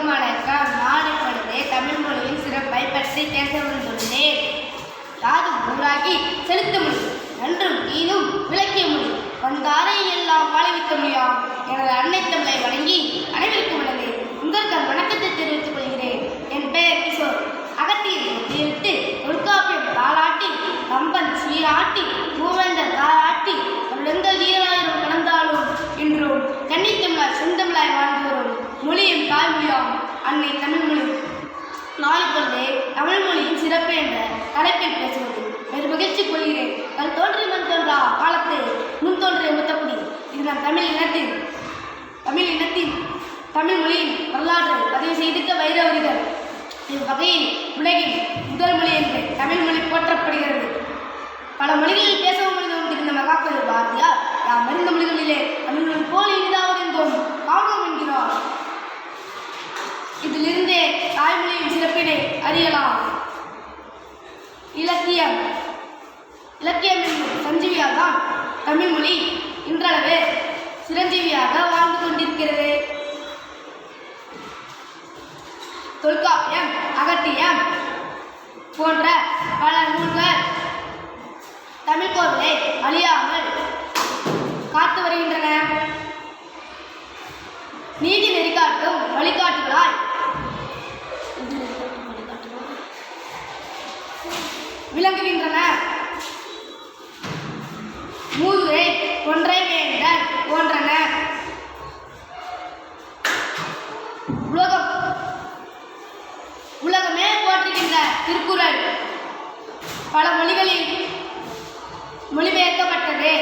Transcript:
எல்லோருக்கும் வணக்கம் தமிழ் மொழியின் சிறப்பை பற்றி பேச வந்துள்ளேன் யாது ஊராகி செலுத்த முடியும். நன்றும் தீனும் விளக்கிய முடியும். வந்தாரை எல்லாம் வாழ்விக்க முடியும் எனது அன்னை தமிழை வழங்கி அனைவருக்கும் உள்ளது அன்னை தமிழ்மொழி நாளுக்கொண்டே தமிழ் மொழியின் சிறப்பு என்ற தலைப்பில் பேசுவது பெரும் மகிழ்ச்சி கொள்கிறேன். அது தோன்றி மண் தோன்றா காலத்து முன் தோன்றிய முத்தப்படி இது நம் தமிழ் இனத்தின் தமிழ் இனத்தின் தமிழ் மொழியின் வரலாற்றை பதிவு செய்திருக்க வைரவரிகள். இவ்வகையில் உலகின் முதல் மொழி என்று தமிழ் மொழி போற்றப்படுகிறது. பல மொழிகளில் பேசவும் முடிந்தவன் கொண்டிருந்த மகாக்கவி பாரதியார் யாம் மருந்த மொழிகளிலே தமிழ் மொழி போல் இனிதாவது என்போம் அறியலாம். இலக்கியம். இலக்கியம் சஞ்சீவியாக தான் தமிழ் மொழி இன்றளவு சிரஞ்சீவியாக வாழ்ந்து கொண்டிருக்கிறது. தொல்காப்பியம் அகத்தியம் போன்ற பல நூல்கள் தமிழ் கோவிலை அழியாமல் காத்து வருகின்றன. நீதி விளங்குகின்றன. மூதுரை ஒன்றை வேந்தன் போன்றன. உலகம் உலகமே போற்றுகின்ற திருக்குறள். பல மொழிகளில் மொழிபெயர்க்கப்பட்டது.